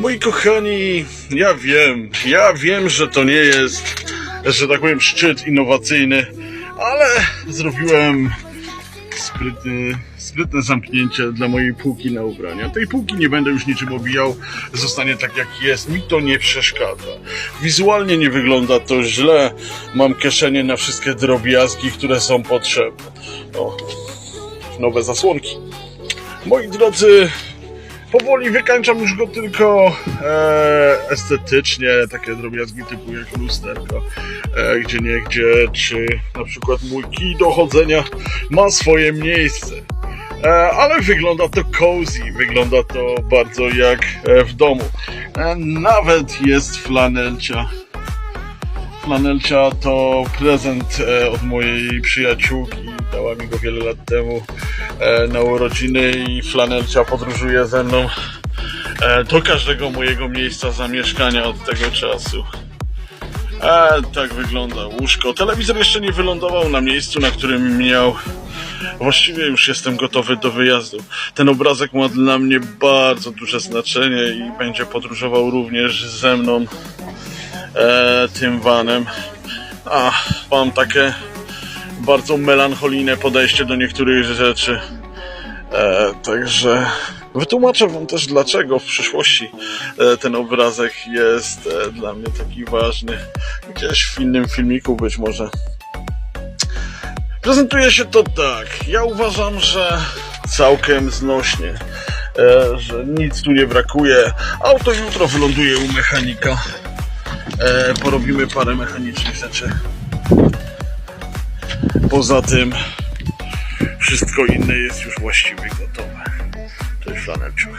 Moi kochani, ja wiem, ja wiem, że to nie jest, że tak powiem, szczyt innowacyjny, ale zrobiłem sprytny, sprytne zamknięcie dla mojej półki na ubrania. Tej półki nie będę już niczym obijał, zostanie tak jak jest, mi to nie przeszkadza. Wizualnie nie wygląda to źle, mam kieszenie na wszystkie drobiazgi, które są potrzebne. O, nowe zasłonki. Moi drodzy, powoli wykańczam już go tylko e, estetycznie, takie drobiazgi typu jak lusterko, e, gdzie nie gdzie, czy na przykład mój kij do chodzenia ma swoje miejsce. E, ale wygląda to cozy, wygląda to bardzo jak e, w domu. E, nawet jest flanelcia. Flanelcia to prezent e, od mojej przyjaciółki. Dała mi go wiele lat temu e, na urodziny i flanelcia podróżuje ze mną e, do każdego mojego miejsca zamieszkania od tego czasu. Tak wygląda łóżko. Telewizor jeszcze nie wylądował na miejscu, na którym miał. Właściwie już jestem gotowy do wyjazdu. Ten obrazek ma dla mnie bardzo duże znaczenie i będzie podróżował również ze mną e, tym vanem. A, mam takie bardzo melancholijne podejście do niektórych rzeczy. E, także wytłumaczę Wam też, dlaczego w przyszłości e, ten obrazek jest e, dla mnie taki ważny. Gdzieś w innym filmiku być może. Prezentuje się to tak. Ja uważam, że całkiem znośnie. E, że nic tu nie brakuje. Auto jutro wyląduje u mechanika. E, porobimy parę mechanicznych rzeczy. Poza tym wszystko inne jest już właściwie gotowe. To jest flanelciuk.